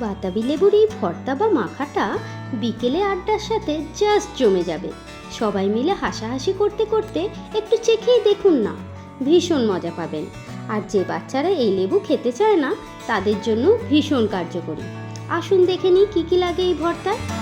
বাতাবি লেবুর এই ভর্তা বা মাখাটা বিকেলে আড্ডার সাথে জাস্ট জমে যাবে। সবাই মিলে হাসাহাসি করতে করতে একটু চেখেই দেখুন না, ভীষণ মজা পাবেন। আর যে বাচ্চারা এই লেবু খেতে চায় না, তাদের জন্য ভীষণ কার্যকরী। আসুন দেখে নিই কী কী লাগে এই ভর্তায়।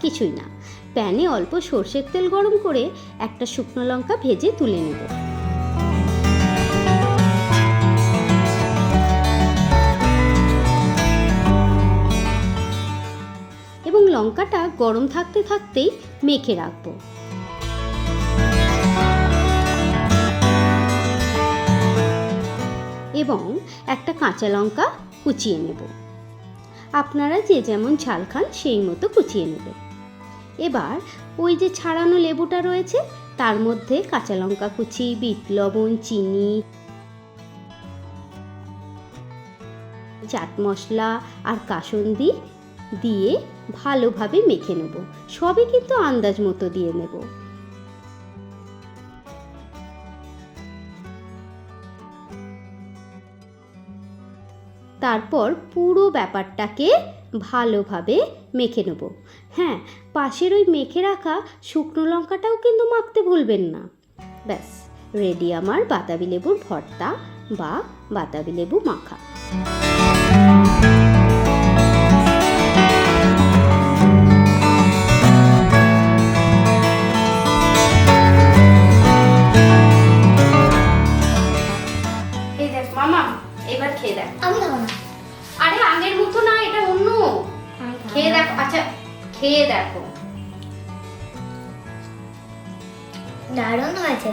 কিছুই না। প্যানে অল্প সর্ষের তেল গরম করে একটা শুকনো লঙ্কা ভেজে তুলে নেব। এবং লঙ্কাটা গরম থাকতে থাকতেই মেখে রাখব। এবং একটা কাঁচা লঙ্কা কুচিয়ে নেব। আপনারা যে যেমন ঝাল খান সেই মতো কুচিয়ে নেবেন। এবার ওই যে ছাড়ানো লেবুটা রয়েছে, তার মধ্যে কাঁচা লঙ্কা কুচি, বিট লবণ, চিনি চাট মশলা আর কাসন্দি দিয়ে ভালোভাবে মেখে নেব। সবই কিন্তু আন্দাজ মতো দিয়ে নেব। তারপর পুরো ব্যাপারটাকে ভালোভাবে মেখে নেব। হ্যাঁ পাশের ওই মেখে রাখা শুকনো লঙ্কাটাও কিন্তু মাখতে ভুলবেন না। ব্যাস রেডি আমার বাতাবি লেবুর ভর্তা বা বাতাবি লেবু মাখা। মামা এবার খেয়ে দেখ। আমি খাব না। আরে আগের মতো না এটা অন্য। খেয়ে। দেখো আচ্ছা খেয়ে দেখো। দারুণ হয়েছে।